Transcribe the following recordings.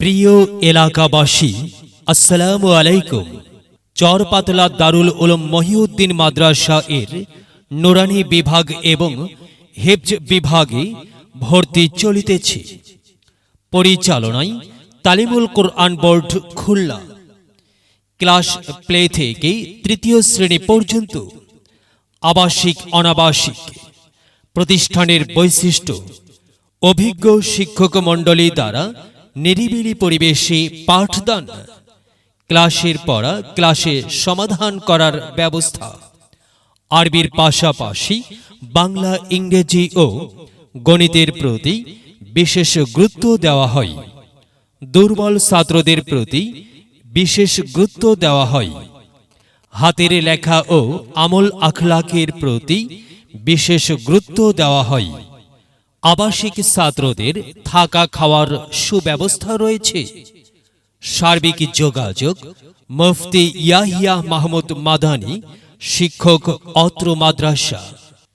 প্রিয় এলাকাবাসী, আসসালামু আলাইকুম। চরপাতলা দারুল উলম মহিউদ্দিন মাদ্রাসা এর নোরানি বিভাগ এবং হেফজ বিভাগে ভর্তি চলিতেছে। পরিচালনায় Talimul Quran board Khulna. Class play থেকে তৃতীয় শ্রেণি পর্যন্ত আবাসিক, অনাবাসিক প্রতিষ্ঠানের বৈশিষ্ট্য, অভিজ্ঞ শিক্ষক মণ্ডলী দ্বারা নিরিবিলি পরিবেশে পাঠদান। ক্লাসের পড়া, ক্লাসে সমাধান করার ব্যবস্থা। আরবির পাশাপাশি বাংলা, ইংরেজি ও গণিতের প্রতি বিশেষ গুরুত্ব দেওয়া হয়। দুর্বল ছাত্রদের প্রতি বিশেষ গুরুত্ব দেওয়া হয়। হাতের লেখা ও আমল আখলাকের প্রতি বিশেষ গুরুত্ব দেওয়া হয়। আবাসিক ছাত্রদের থাকা খাওয়ার সুব্যবস্থা রয়েছে। সার্বিক যোগাযোগ, মুফতি ইয়াহিয়া মাহমুদ মাদানী, শিক্ষক অত্র মাদ্রাসা,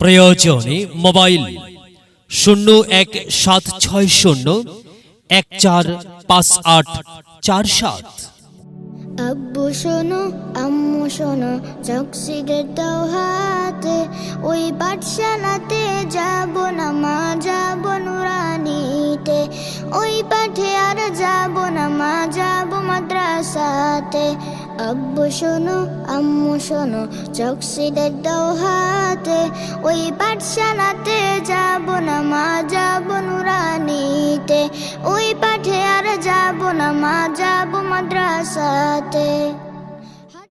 প্রয়োজনে মোবাইল শূন্য এক সাত ছয় শূন্য এক চার পাঁচ আট চার সাত। আব্বু শোনো, আম্মু শোনো, চকসিদের দাও হাতে ওই পাঠশালাতে যাব না। ওই পাঠে আর যাব না, মা যাব মাদ্রাসাতে। আব্বু শোনো, আম্মু শোনো চকসিদের দাও হাতে। ওই পাঠশালাতে যাব না, মা যাব নুরানিতে। ওই পাঠে আর যাব না, মা যাব মাদ্রাসাতে।